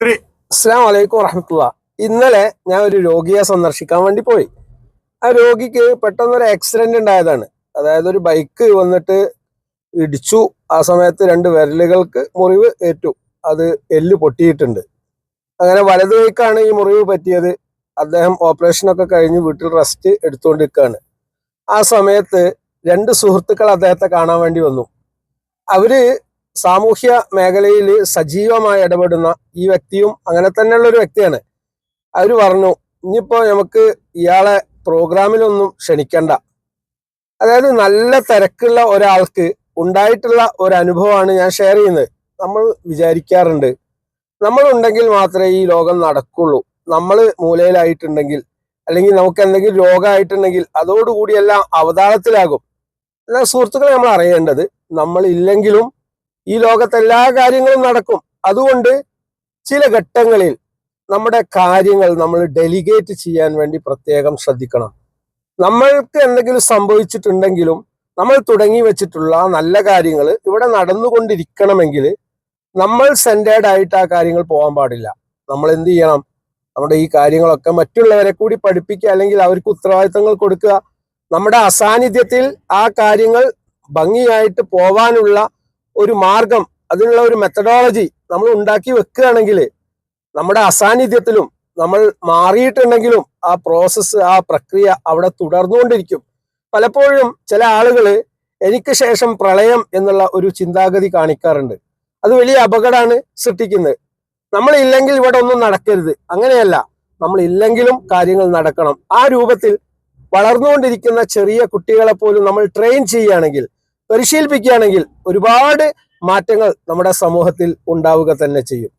അസ്സാം വലൈക്കും വറഹമത്തുള്ള. ഇന്നലെ ഞാൻ ഒരു രോഗിയെ സന്ദർശിക്കാൻ വേണ്ടി പോയി. ആ രോഗിക്ക് പെട്ടെന്നൊരു ആക്സിഡന്റ് ഉണ്ടായതാണ്. അതായത് ഒരു ബൈക്ക് വന്നിട്ട് ഇടിച്ചു. ആ സമയത്ത് രണ്ട് വിരലുകൾക്ക് മുറിവ് ഏറ്റു. അത് എല്ല് പൊട്ടിയിട്ടുണ്ട്. അങ്ങനെ വലതു കൈക്കാണ് ഈ മുറിവ് പറ്റിയത്. അദ്ദേഹം ഓപ്പറേഷനൊക്കെ കഴിഞ്ഞ് വീട്ടിൽ റെസ്റ്റ് എടുത്തുകൊണ്ടിരിക്കുകയാണ് ആ സമയത്ത് രണ്ട് സുഹൃത്തുക്കൾ അദ്ദേഹത്തെ കാണാൻ വേണ്ടി വന്നു. അവർ സാമൂഹ്യ മേഖലയിൽ സജീവമായി ഇടപെടുന്ന ഈ വ്യക്തിയും അങ്ങനെ തന്നെയുള്ള ഒരു വ്യക്തിയാണ്. അവർ പറഞ്ഞു ഇനിയിപ്പോ നമുക്ക് ഇയാളെ പ്രോഗ്രാമിലൊന്നും ക്ഷണിക്കണ്ട. അതായത് നല്ല തിരക്കുള്ള ഒരാൾക്ക് ഉണ്ടായിട്ടുള്ള ഒരു അനുഭവമാണ് ഞാൻ ഷെയർ ചെയ്യുന്നത്. നമ്മൾ വിചാരിക്കാറുണ്ട് നമ്മൾ ഉണ്ടെങ്കിൽ മാത്രമേ ഈ ലോകം നടക്കുള്ളൂ. നമ്മൾ മൂലയിലായിട്ടുണ്ടെങ്കിൽ അല്ലെങ്കിൽ നമുക്ക് എന്തെങ്കിലും രോഗമായിട്ടുണ്ടെങ്കിൽ അതോടുകൂടി എല്ലാം അവതാളത്തിലാകും. എന്നാൽ സുഹൃത്തുക്കളെ നമ്മൾ അറിയേണ്ടത് നമ്മൾ ഇല്ലെങ്കിലും ഈ ലോകത്തെ എല്ലാ കാര്യങ്ങളും നടക്കും. അതുകൊണ്ട് ചില ഘട്ടങ്ങളിൽ നമ്മുടെ കാര്യങ്ങൾ നമ്മൾ ഡെലിഗേറ്റ് ചെയ്യാൻ വേണ്ടി പ്രത്യേകം ശ്രദ്ധിക്കണം. നമ്മൾക്ക് എന്തെങ്കിലും സംഭവിച്ചിട്ടുണ്ടെങ്കിലും നമ്മൾ തുടങ്ങി വെച്ചിട്ടുള്ള നല്ല കാര്യങ്ങൾ ഇവിടെ നടന്നുകൊണ്ടിരിക്കണമെങ്കിൽ നമ്മൾ സെന്റേഡ് ആയിട്ട് ആ കാര്യങ്ങൾ പോകാൻ പാടില്ല. നമ്മൾ എന്ത് ചെയ്യണം? നമ്മുടെ ഈ കാര്യങ്ങളൊക്കെ മറ്റുള്ളവരെ കൂടി പഠിപ്പിക്കുക അല്ലെങ്കിൽ അവർക്ക് ഉത്തരവാദിത്തങ്ങൾ കൊടുക്കുക. നമ്മുടെ അസാന്നിധ്യത്തിൽ ആ കാര്യങ്ങൾ ഭംഗിയായിട്ട് പോവാനുള്ള ഒരു മാർഗം അതിനുള്ള ഒരു മെത്തഡോളജി നമ്മൾ ഉണ്ടാക്കി വെക്കുകയാണെങ്കിൽ നമ്മുടെ അസാന്നിധ്യത്തിലും നമ്മൾ മാറിയിട്ടുണ്ടെങ്കിലും ആ പ്രോസസ്സ് ആ പ്രക്രിയ അവിടെ തുടർന്നുകൊണ്ടിരിക്കും. പലപ്പോഴും ചില ആളുകൾ എനിക്ക് ശേഷം പ്രളയം എന്നുള്ള ഒരു ചിന്താഗതി കാണിക്കാറുണ്ട്. അത് വലിയ അപകടമാണ് സൃഷ്ടിക്കുന്നത്. നമ്മൾ ഇല്ലെങ്കിൽ ഇവിടെ ഒന്നും നടക്കരുത്. അങ്ങനെയല്ല. നമ്മൾ ഇല്ലെങ്കിലും കാര്യങ്ങൾ നടക്കണം. ആ രൂപത്തിൽ വളർന്നുകൊണ്ടിരിക്കുന്ന ചെറിയ കുട്ടികളെ പോലും നമ്മൾ ട്രെയിൻ ചെയ്യുകയാണെങ്കിൽ പരിശീലിപ്പിക്കുകയാണെങ്കിൽ ഒരുപാട് മാറ്റങ്ങൾ നമ്മുടെ സമൂഹത്തിൽ ഉണ്ടാവുക തന്നെ ചെയ്യും.